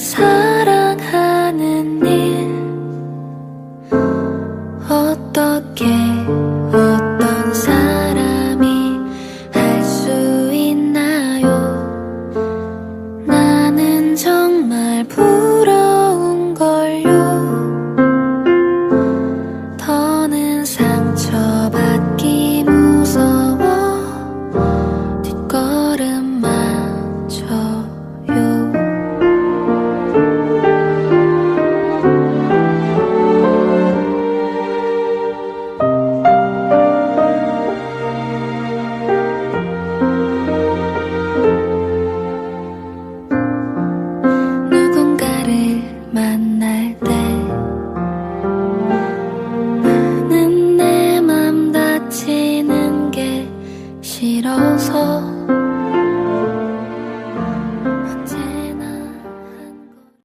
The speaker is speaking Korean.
사랑하는 일. 어떻게 어떤 사람이 할 수 있나요? 나는 정말 부 만날 때는 내 맘 다치는 게 싫어서